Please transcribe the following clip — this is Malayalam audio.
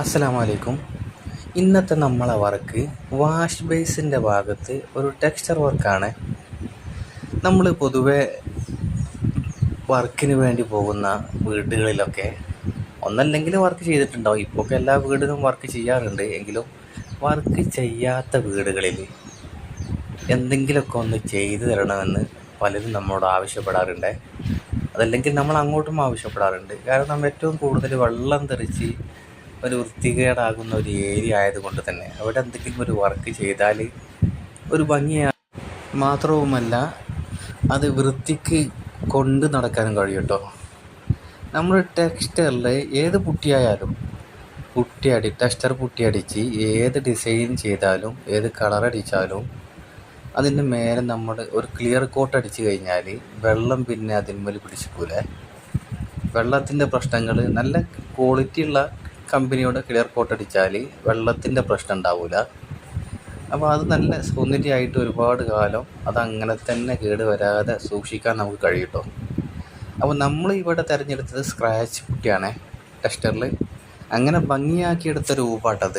അസ്സലാമലൈക്കും. ഇന്നത്തെ നമ്മളെ വർക്ക് വാഷ് ബേസിന്റെ ഭാഗത്ത് ഒരു ടെക്സ്ചർ വർക്കാണ്. നമ്മൾ പൊതുവെ വർക്കിന് വേണ്ടി പോകുന്ന വീടുകളിലൊക്കെ ഒന്നല്ലെങ്കിൽ വർക്ക് ചെയ്തിട്ടുണ്ടാവും. ഇപ്പോഴൊക്കെ എല്ലാ വീടിനും വർക്ക് ചെയ്യാറുണ്ട്. എങ്കിലും വർക്ക് ചെയ്യാത്ത വീടുകളിൽ എന്തെങ്കിലുമൊക്കെ ഒന്ന് ചെയ്തു തരണമെന്ന് പലരും നമ്മളോട് ആവശ്യപ്പെടാറുണ്ട്. അതല്ലെങ്കിൽ നമ്മൾ അങ്ങോട്ടും ആവശ്യപ്പെടാറുണ്ട്. കാരണം നമ്മൾ ഏറ്റവും കൂടുതൽ വെള്ളം തെറിച്ച് ഒരു വൃത്തികേടാകുന്ന ഒരു ഏരിയ ആയതുകൊണ്ട് തന്നെ അവിടെ എന്തെങ്കിലും ഒരു വർക്ക് ചെയ്താൽ ഒരു ഭംഗിയാണ് മാത്രവുമല്ല അത് വൃത്തിക്ക് കൊണ്ട് നടക്കാനും കഴിയും കേട്ടോ നമ്മൾ ടെക്സ്റ്ററിൽ ഏത് പുട്ടിയായാലും പുട്ടിയടി ടെക്സ്റ്റർ പുട്ടിയടിച്ച് ഏത് ഡിസൈൻ ചെയ്താലും ഏത് കളർ അടിച്ചാലും അതിന്റെ മേലെ നമ്മൾ ഒരു ക്ലിയർ കോട്ട് അടിച്ച് കഴിഞ്ഞാൽ വെള്ളം പിന്നെ അതിന്മേൽ പിടിച്ചു പിടിച്ചിക്കൂലേ വെള്ളത്തിന്റെ പ്രശ്നങ്ങൾ നല്ല ക്വാളിറ്റിയുള്ള കമ്പനിയോട് ക്ലിയർ കോട്ട് അടിച്ചാൽ വെള്ളത്തിന്റെ പ്രശ്നം ഉണ്ടാവില്ല അപ്പോൾ അത് നല്ല സൗന്ദര്യമായിട്ട് ഒരുപാട് കാലം അതങ്ങനെ തന്നെ കേട് വരാതെ സൂക്ഷിക്കാൻ നമുക്ക് കഴിയട്ടോ അപ്പോൾ നമ്മൾ ഇവിടെ തിരഞ്ഞെടുത്തത് സ്ക്രാച്ച് പുട്ടിയാണ് ടെസ്റ്ററിൽ. അങ്ങനെ ഭംഗിയാക്കിയെടുത്ത രൂപാട്ടത്